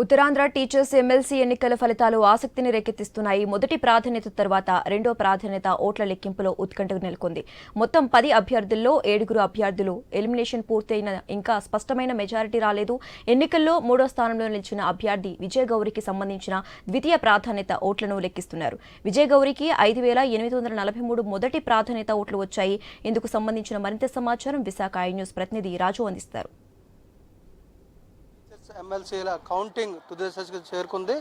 Uttarandhra teachers MLC ఎన్నికల ఫలితాలు ఆసక్తిని రేకెత్తిస్తున్నాయి. మొదటి ప్రాధాన్యత తర్వాత రెండో ప్రాధాన్యత ఓట్ల లెక్కింపులో ఉత్కంఠ నెలకొంది. మొత్తం పది అభ్యర్థుల్లో ఏడుగురు అభ్యర్థులు. ఎలిమినేషన్ పూర్తయిన ఇంకా స్పష్టమైన మెజారిటీ రాలేదు. ఎన్నికల్లో మూడో స్థానంలో నిలిచిన అభ్యర్థి విజయగౌరికి సంబంధించిన ద్వితీయ ప్రాధాన్యత ఓట్లను లెక్కిస్తున్నారు. విజయగౌరికి ఐదు వేల ఎనిమిది వందల నలభై మూడు మొదటి ప్రాధాన్యత ఓట్లు వచ్చాయి. ఇందుకు సంబంధించిన మరింత సమాచారం విశాఖ ఐ న్యూస్ ప్రతినిధి రాజు అందిస్తారు. ఎమ్మెల్సీల కౌంటింగ్ తుది దశకు చేరుకుంది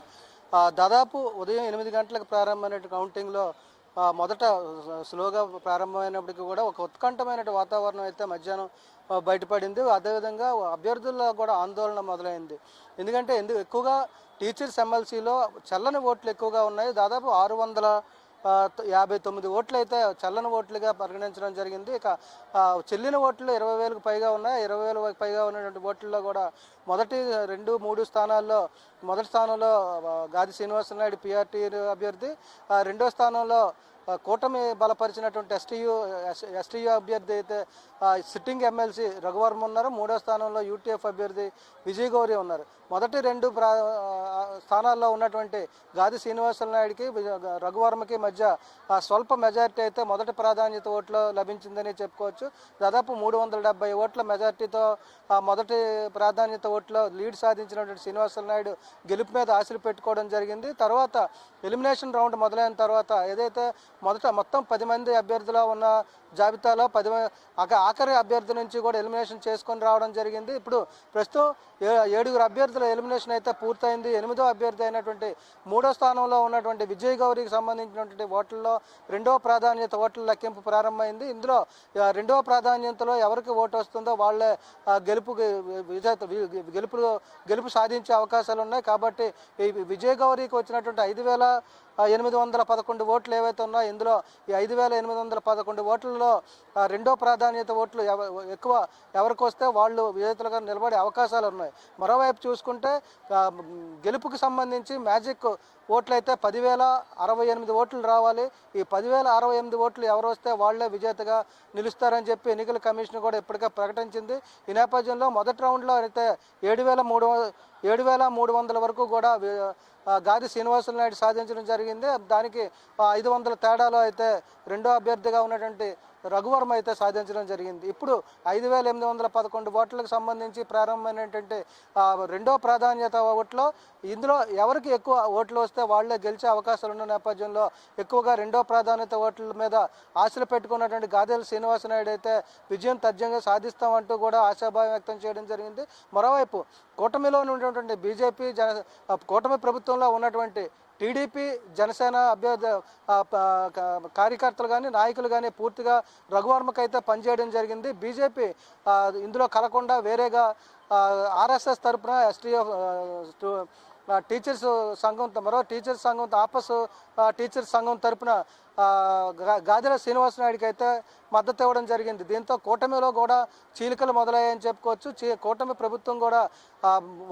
దాదాపు ఉదయం ఎనిమిది గంటలకు ప్రారంభమైన కౌంటింగ్లో మొదట స్లోగా ప్రారంభమైనప్పటికీ కూడా ఒక ఉత్కంఠమైన వాతావరణం అయితే మధ్యాహ్నం బయటపడింది. అదేవిధంగా అభ్యర్థుల్లో కూడా ఆందోళన మొదలైంది. ఎందుకంటే ఎందుకు ఎక్కువగా టీచర్స్ ఎమ్మెల్సీలో చల్లని ఓట్లు ఎక్కువగా ఉన్నాయి. దాదాపు ఆరు వందల యాభై తొమ్మిది ఓట్లు అయితే చల్లని ఓట్లుగా పరిగణించడం జరిగింది. ఇక చెల్లిన ఓట్లు ఇరవై వేలకు పైగా ఉన్నాయి ఇరవై వేలకు పైగా ఉన్నటువంటి ఓట్లలో కూడా మొదటి రెండు మూడు స్థానాల్లో మొదటి స్థానంలో గాది శ్రీనివాస నాయుడు పిఆర్టీ అభ్యర్థి రెండో స్థానంలో కూటమి బలపరిచినటువంటి ఎస్టీయూ ఎస్టీయూ అభ్యర్థి అయితే సిట్టింగ్ ఎమ్మెల్సీ రఘువర్మ ఉన్నారు. మూడో స్థానంలో యూటీఎఫ్ అభ్యర్థి విజయగౌరి ఉన్నారు. మొదటి రెండు ప్రా స్థానాల్లో ఉన్నటువంటి గాది శ్రీనివాసుల నాయుడికి రఘువర్మకి మధ్య ఆ, స్వల్ప మెజారిటీ అయితే మొదటి ప్రాధాన్యత ఓట్లో లభించిందని చెప్పుకోవచ్చు. దాదాపు మూడు వందల డెబ్బై ఓట్ల మెజారిటీతో మొదటి ప్రాధాన్యత ఓట్లో లీడ్ సాధించినటువంటి శ్రీనివాసుల నాయుడు గెలుపు మీద ఆశలు పెట్టుకోవడం జరిగింది. తర్వాత ఎలిమినేషన్ రౌండ్ మొదలైన తర్వాత ఏదైతే మొదట మొత్తం పది మంది అభ్యర్థుల ఉన్న జాబితాలో పది మ- ఆఖరి అభ్యర్థి నుంచి కూడా ఎలిమినేషన్ చేసుకొని రావడం జరిగింది. ఇప్పుడు ప్రస్తుతం ఏ- ఏడుగురు అభ్యర్థుల ఎలిమినేషన్ అయితే పూర్తయింది. ఎనిమిదో అభ్యర్థి అయినటువంటి మూడో స్థానంలో ఉన్నటువంటి విజయ్ గౌరికి సంబంధించినటువంటి ఓట్లలో రెండో ప్రాధాన్యత ఓట్ల లెక్కింపు ప్రారంభమైంది. ఇందులో రెండవ రెండో ప్రాధాన్యతలో ఎవరికి ఓటు వస్తుందో వాళ్ళే గెలుపు విజేత గెలుపు గెలుపు సాధించే అవకాశాలు ఉన్నాయి. కాబట్టి విజయ్ గౌరికి వచ్చినటువంటి ఐదు వేల ఎనిమిది వందల పదకొండు ఓట్లు ఏవైతే ఉన్నాయో ఇందులో ఈ ఐదు వేల ఎనిమిది వందల పదకొండు ఓట్లలో రెండో ప్రాధాన్యత ఓట్లు ఎవ- ఎక్కువ ఎవరికి వస్తే వాళ్ళు విజేతలుగా నిలబడే అవకాశాలు ఉన్నాయి. మరోవైపు చూసుకుంటే గెలుపుకి సంబంధించి మ్యాజిక్ ఓట్లు అయితే పదివేల అరవై ఎనిమిది ఓట్లు రావాలి. ఈ పదివేల అరవై ఎనిమిది ఓట్లు ఎవరు వస్తే వాళ్ళే విజేతగా నిలుస్తారని చెప్పి ఎన్నికల కమిషన్ కూడా ఇప్పటికే ప్రకటించింది. ఈ నేపథ్యంలో మొదటి రౌండ్లో అయితే ఏడు వేల మూడు ఏడు వేల మూడు వందల వరకు కూడా గాది శ్రీనివాసులు నాయుడు సాధించడం జరిగింది. దానికి ఐదు వందల తేడాలో అయితే రెండో అభ్యర్థిగా ఉన్నటువంటి రఘువర్మ అయితే సాధించడం జరిగింది. ఇప్పుడు ఐదు వేల ఎనిమిది వందల పదకొండు ఓట్లకు సంబంధించి ప్రారంభమైనటువంటి రెండో ప్రాధాన్యత ఓట్లో ఇందులో ఎవరికి ఎక్కువ ఓట్లు వస్తే వాళ్ళే గెలిచే అవకాశాలు ఉన్న నేపథ్యంలో ఎక్కువగా రెండో ప్రాధాన్యత ఓట్ల మీద ఆశలు పెట్టుకున్నటువంటి గాదెల శ్రీనివాసనాయుడు అయితే విజయం తథ్యంగా సాధిస్తామంటూ కూడా ఆశాభావం వ్యక్తం చేయడం జరిగింది. మరోవైపు కూటమిలో ఉన్నటువంటి బీజేపీ జన కూటమి ప్రభుత్వంలో ఉన్నటువంటి టీడీపీ జనసేన అభ్యర్థి కార్యకర్తలు కానీ నాయకులు కానీ పూర్తిగా రఘువర్మకైతే అయితే పనిచేయడం జరిగింది. బీజేపీ ఇందులో కలకుండా వేరేగా ఆర్ఎస్ఎస్ తరపున ఎస్టీఎఫ్ టీచర్స్ సంఘం మరో టీచర్స్ సంఘం ఆపస్ టీచర్స్ సంఘం తరపున గాదిల శ్రీనివాస నాయుడికి అయితే మద్దతు ఇవ్వడం జరిగింది. దీంతో కూటమిలో కూడా చీలికలు మొదలయ్యాయని చెప్పుకోవచ్చు. చీ కూటమి ప్రభుత్వం కూడా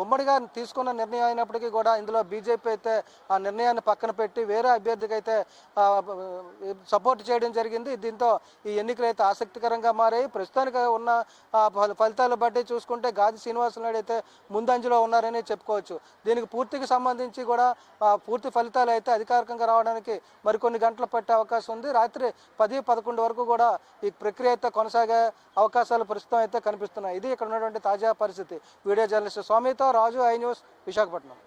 ఉమ్మడిగా తీసుకున్న నిర్ణయం అయినప్పటికీ కూడా ఇందులో బీజేపీ అయితే ఆ నిర్ణయాన్ని పక్కన పెట్టి వేరే అభ్యర్థికి అయితే సపోర్ట్ చేయడం జరిగింది. దీంతో ఈ ఎన్నికలు అయితే ఆసక్తికరంగా మారాయి. ప్రస్తుతానికి ఉన్న ఫలితాలు బట్టి చూసుకుంటే గాది శ్రీనివాస నాయుడు అయితే ముందంజలో ఉన్నారని చెప్పుకోవచ్చు. దీనికి పూర్తికి సంబంధించి కూడా పూర్తి ఫలితాలు అయితే అధికారికంగా రావడానికి మరికొన్ని గంటలు పట్టే అవకాశం ఉంది. రాత్రి పది పదకొండు వరకు కూడా ఈ ప్రక్రియ అయితే కొనసాగే అవకాశాలు ప్రస్తుతం అయితే కనిపిస్తున్నాయి. ఇది ఇక్కడ ఉన్నటువంటి తాజా పరిస్థితి. వీడియో జర్నలిస్ట్ స్వామితో రాజు ఐ న్యూస్ విశాఖపట్నం.